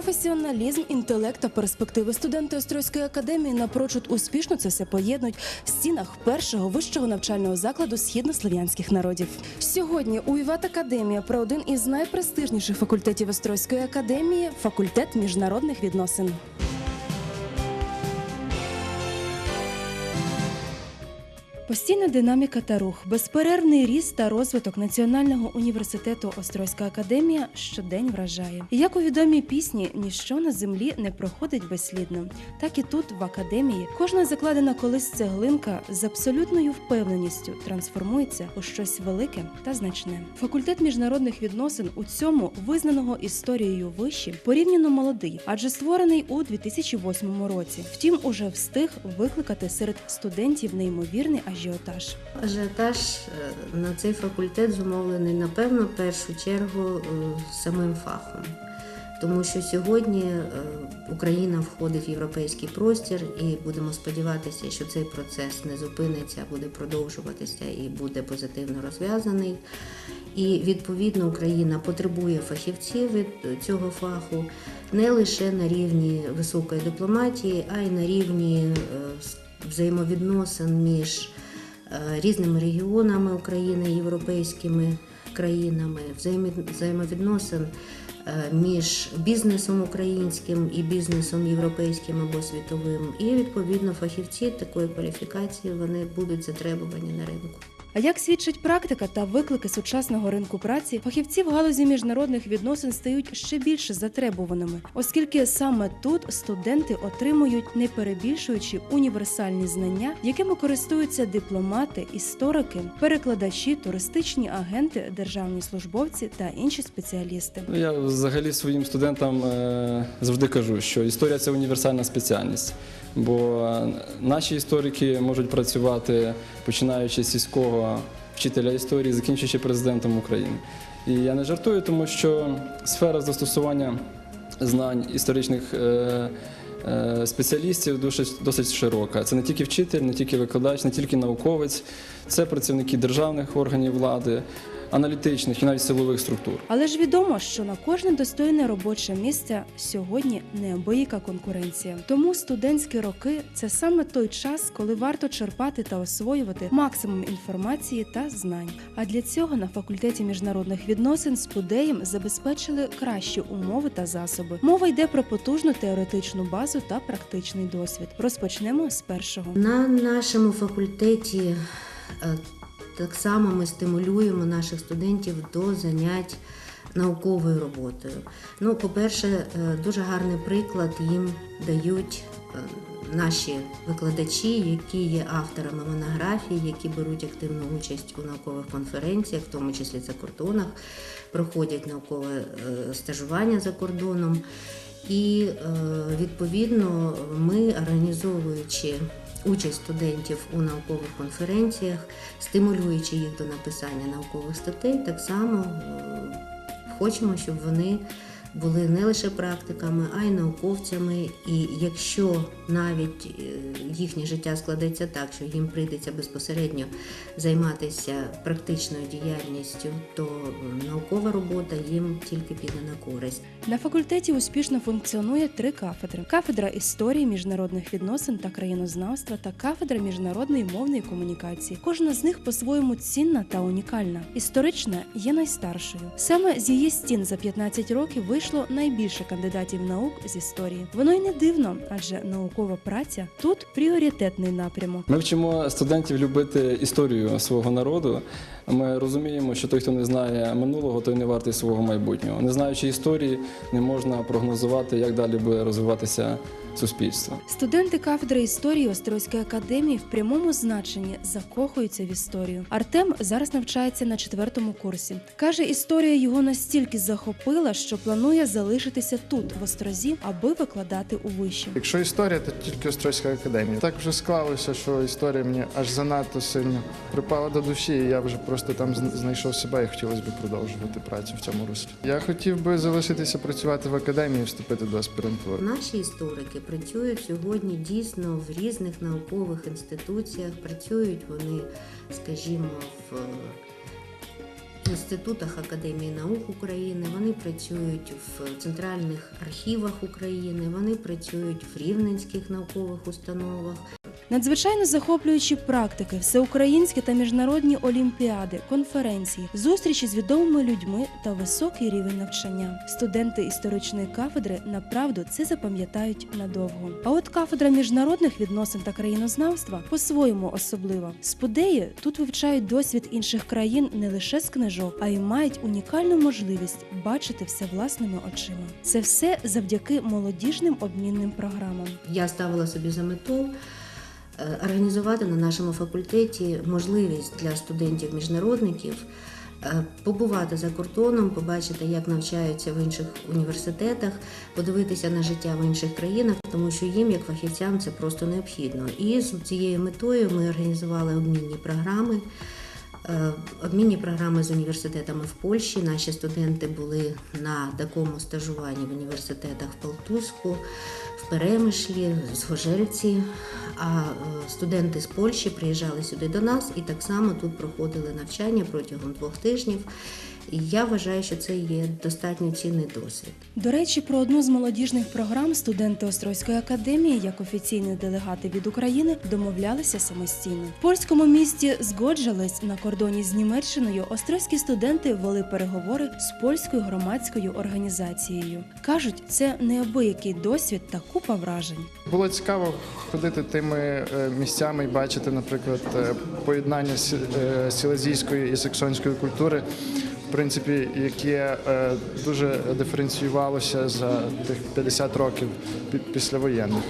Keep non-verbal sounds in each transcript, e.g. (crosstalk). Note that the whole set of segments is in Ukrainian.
Професіоналізм, інтелект та перспективи студенти Острозької академії напрочуд успішно це все поєднують в стінах першого вищого навчального закладу східнослов'янських народів. Сьогодні у Іват Академія про один із найпрестижніших факультетів Острозької академії факультет міжнародних відносин. Постійна динаміка та рух, безперервний ріст та розвиток Національного університету Острозька академія щодень вражає. І як у відомій пісні ніщо на землі не проходить безслідно, так і тут, в академії, кожна закладена колись цеглинка з абсолютною впевненістю трансформується у щось велике та значне. Факультет міжнародних відносин у цьому визнаного історією виші порівняно молодий, адже створений у 2008 році. Втім, уже встиг викликати серед студентів неймовірний ажіотаж. Ажіотаж е, на цей факультет зумовлений, напевно, в першу чергу е, самим фахом. Тому що сьогодні е, Україна входить в європейський простір, і будемо сподіватися, що цей процес не зупиниться, буде продовжуватися і буде позитивно розв'язаний. І відповідно Україна потребує фахівців від цього фаху не лише на рівні високої дипломатії, а й на рівні взаємовідносин між різними регіонами України, європейськими країнами, взаємовідносин е, між бізнесом українським і бізнесом європейським або світовим. І відповідно фахівці такої кваліфікації вони будуть затребувані на ринку. А як свідчить практика та виклики сучасного ринку праці, фахівці в галузі міжнародних відносин стають ще більше затребуваними, оскільки саме тут студенти отримують не перебільшуючи універсальні знання, якими користуються дипломати, історики, перекладачі, туристичні агенти, державні службовці та інші спеціалісти. Ну, Я взагалі своїм студентам е, завжди кажу, що історія це універсальна спеціальність. Бо е, наші історики можуть працювати починаючи з сільського вчителя історії, закінчуючи президентом України. І я не жартую, тому що сфера застосування знань історичних е, е, спеціалістів досить, досить широка. Це не тільки вчитель, не тільки викладач, не тільки науковець, це працівники державних органів влади, аналітичних і навіть силових структур. Але ж відомо, що на кожне достойне робоче місце сьогодні неабияка конкуренція. Тому студентські роки це саме той час, коли варто черпати та освоювати максимум інформації та знань. А для цього на факультеті міжнародних відносин з Пудеєм забезпечили кращі умови та засоби. Мова йде про потужну теоретичну базу та практичний досвід. Розпочнемо з першого. На нашому факультеті е, так само ми стимулюємо наших студентів до занять науковою роботою. Ну, по-перше, е, дуже гарний приклад їм дають е, наші викладачі, які є авторами монографій, які беруть активну участь у наукових конференціях, в тому числі за кордонах, проходять наукове е, стажування за кордоном. І відповідно ми організовуючи участь студентів у наукових конференціях, стимулюючи їх до написання наукових статей, так само е, хочемо, щоб вони були не лише практиками, а й науковцями. І якщо навіть е, їхнє життя складеться так, що їм прийдеться безпосередньо займатися практичною діяльністю, то наукова робота їм тільки піде на користь. На факультеті успішно функціонує три кафедри: кафедра історії, міжнародних відносин та країнознавства та кафедра міжнародної мовної комунікації. Кожна з них по-своєму цінна та унікальна. Історична є найстаршою. Саме з її стін за 15 років вийшло найбільше кандидатів наук з історії. Воно й не дивно, адже наукова праця тут пріоритетний напрямок. Ми вчимо студентів любити історію свого народу. Ми розуміємо, що той, хто не знає минулого, той не вартий свого майбутнього. Не знаючи історії, не можна прогнозувати, як далі буде розвиватися суспільство. Студенти кафедри історії Острозької академії в прямому значенні закохуються в історію. Артем зараз навчається на четвертому курсі. каже, історія його настільки захопила, що планує залишитися тут, в Острозі, аби викладати у виші. Якщо історія, то тільки Острозька академія. Так вже склалося, що історія мені аж занадто сильно припала до душі, і я вже просто там знайшов себе і хотілося б продовжувати працю в цьому руслі. Я хотів би залишитися працювати в академії, і вступити до аспірантури. Наші історики працюють сьогодні дійсно в різних наукових інституціях. Працюють вони, скажімо, в інститутах Академії наук України, вони працюють в центральних архівах України, вони працюють в рівненських наукових установах. Надзвичайно захоплюючі практики, всеукраїнські та міжнародні олімпіади, конференції, зустрічі з відомими людьми та високий рівень навчання. Студенти історичної кафедри направду це запам'ятають надовго. А от кафедра міжнародних відносин та країнознавства по-своєму особлива. Спудеї тут вивчають досвід інших країн не лише з книжок, а й мають унікальну можливість бачити все власними очима. Це все завдяки молодіжним обмінним програмам. Я ставила собі за мету організувати на нашому факультеті можливість для студентів-міжнародників е, побувати за кордоном, побачити, як навчаються в інших університетах, подивитися на життя в інших країнах, тому що їм, як фахівцям, це просто необхідно. І з цією метою ми організували обмінні програми. Е, Обмінні програми з університетами в Польщі. Наші студенти були на такому стажуванні в університетах в Полтуску, в Перемишлі, в Згожельці. А е, студенти з Польщі приїжджали сюди до нас і так само тут проходили навчання протягом двох тижнів. І я вважаю, що це є достатньо цінний досвід. До речі, про одну з молодіжних програм студенти Острозької академії, як офіційні делегати від України, домовлялися самостійно. В польському місті Згоджались на кордоні з Німеччиною. Острозькі студенти вели переговори з польською громадською організацією. кажуть, це неабиякий досвід та купа вражень. Було цікаво ходити тими е, місцями і бачити, наприклад, е, поєднання сі- е, сілезійської і саксонської культури, принципі, яке е, дуже диференціювалося за тих 50 років пі- післявоєнних.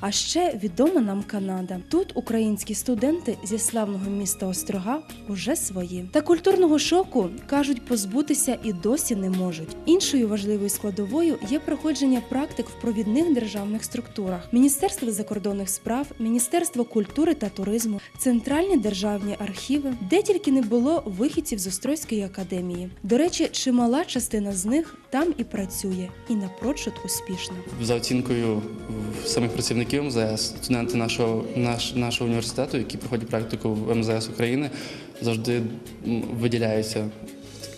А ще відома нам Канада. Тут українські студенти зі славного міста Острога уже свої. Та культурного шоку кажуть, позбутися і досі не можуть. Іншою важливою складовою є проходження практик в провідних державних структурах: Міністерство закордонних справ, Міністерство культури та туризму, центральні державні архіви, де тільки не було вихідців з Острозької академії. До речі, чимала частина з них там і працює, і напрочуд успішно. За оцінкою самих працівників МЗС, студенти нашого, наш, нашого університету, які проходять практику в МЗС України, завжди виділяються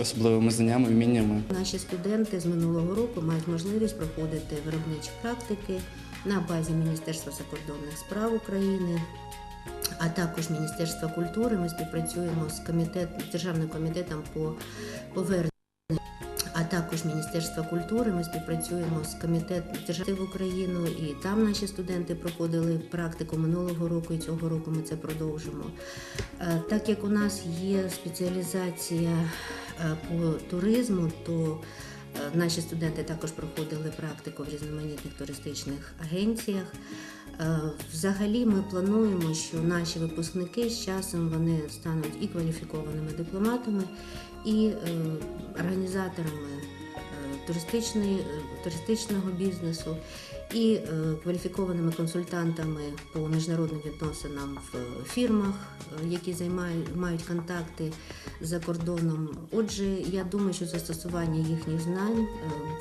особливими знаннями, вміннями. Наші студенти з минулого року мають можливість проходити виробничі практики на базі Міністерства закордонних справ України, а також Міністерства культури. Ми співпрацюємо з комітет, з Державним комітетом по поверненню. А також Міністерства культури ми співпрацюємо з комітетом держави в Україну, і там наші студенти проходили практику минулого року і цього року ми це продовжимо. Е, Так як у нас є спеціалізація е, по туризму, то е, наші студенти також проходили практику в різноманітних туристичних агенціях. Е, Взагалі ми плануємо, що наші випускники з часом вони стануть і кваліфікованими дипломатами, і е, організаторами е, туристичного бізнесу, і кваліфікованими консультантами по міжнародним відносинам в фірмах, які займають мають контакти за кордоном. Отже, я думаю, що застосування їхніх знань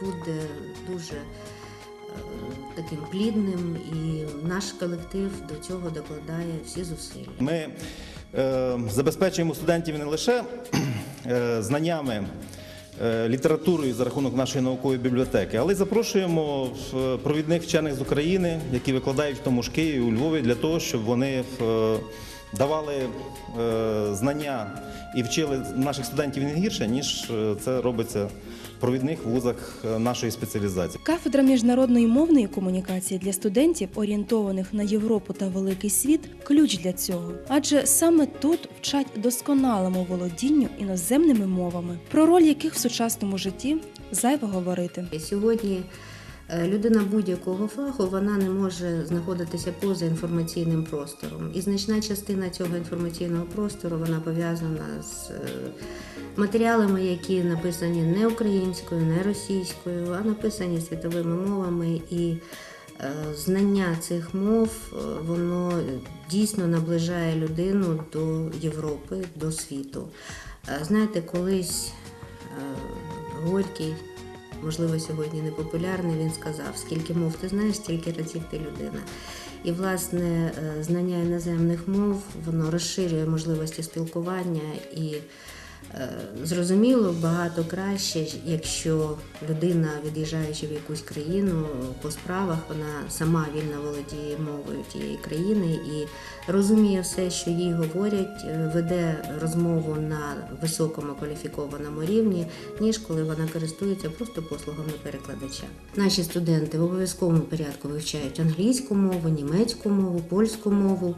буде дуже таким плідним, і наш колектив до цього докладає всі зусилля. Ми е, забезпечуємо студентів не лише (clears throat) е, знаннями, е, літературою за рахунок нашої наукової бібліотеки, але й запрошуємо провідних вчених з України, які викладають в тому ж Києві, у Львові, для того, щоб вони е, давали е, знання і вчили наших студентів не гірше, ніж е, це робиться в провідних вузах е, нашої спеціалізації. Кафедра міжнародної мовної комунікації для студентів, орієнтованих на Європу та великий світ, ключ для цього. Адже саме тут вчать досконалому володінню іноземними мовами, про роль яких в сучасному житті зайво говорити. Сьогодні людина будь-якого фаху вона не може знаходитися поза інформаційним простором. І значна частина цього інформаційного простору вона пов'язана з е, матеріалами, які написані не українською, не російською, а написані світовими мовами. І е, знання цих мов е, воно дійсно наближає людину до Європи, до світу. Е, Знаєте, колись е, Горький можливо, сьогодні не популярний, він сказав, скільки мов ти знаєш, стільки разів ти людина. І, власне, е, знання іноземних мов воно розширює можливості спілкування і Зрозуміло, багато краще, якщо людина, від'їжджаючи в якусь країну по справах, вона сама вільно володіє мовою тієї країни і розуміє все, що їй говорять, е, веде розмову на високому кваліфікованому рівні, ніж коли вона користується просто послугами перекладача. Наші студенти в обов'язковому порядку вивчають англійську мову, німецьку мову, польську мову.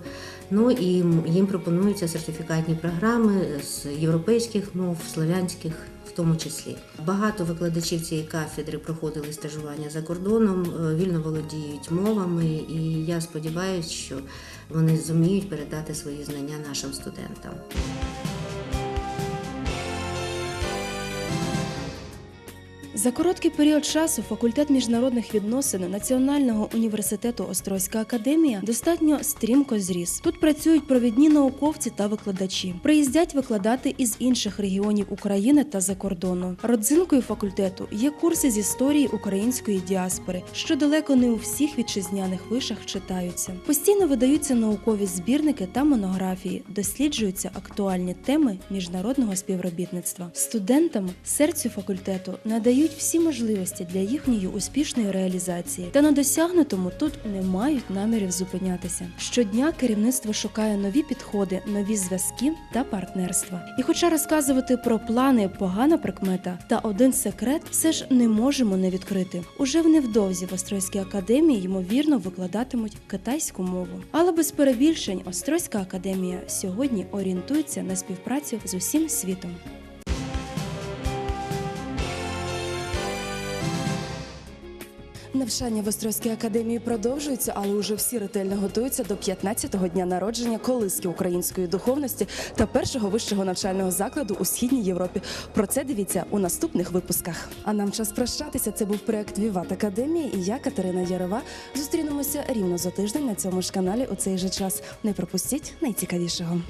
Ну і їм пропонуються сертифікатні програми з європейських мов, слов'янських. В тому числі багато викладачів цієї кафедри проходили стажування за кордоном, е, вільно володіють мовами, і я сподіваюся, що вони зуміють передати свої знання нашим студентам. За короткий період часу факультет міжнародних відносин Національного університету Острозька академія достатньо стрімко зріс. Тут працюють провідні науковці та викладачі. Приїздять викладати із інших регіонів України та за кордону. Родзинкою факультету є курси з історії української діаспори, що далеко не у всіх вітчизняних вишах читаються. Постійно видаються наукові збірники та монографії, досліджуються актуальні теми міжнародного співробітництва. Студентам серцю факультету надають всі можливості для їхньої успішної реалізації, та на досягнутому тут не мають намірів зупинятися. Щодня керівництво шукає нові підходи, нові зв'язки та партнерства. І хоча розказувати про плани погана прикмета, та один секрет все ж не можемо не відкрити. Уже в невдовзі в Острозькій академії ймовірно викладатимуть китайську мову. Але без перебільшень Острозька академія сьогодні орієнтується на співпрацю з усім світом. Навчання в Острозькій академії продовжується, але уже всі ретельно готуються до 15-го дня народження колиски української духовності та першого вищого навчального закладу у східній Європі. Про це дивіться у наступних випусках. А нам час прощатися. Це був проект Віват Академії і я, Катерина Ярова. Зустрінемося рівно за тиждень на цьому ж каналі у цей же час. Не пропустіть найцікавішого.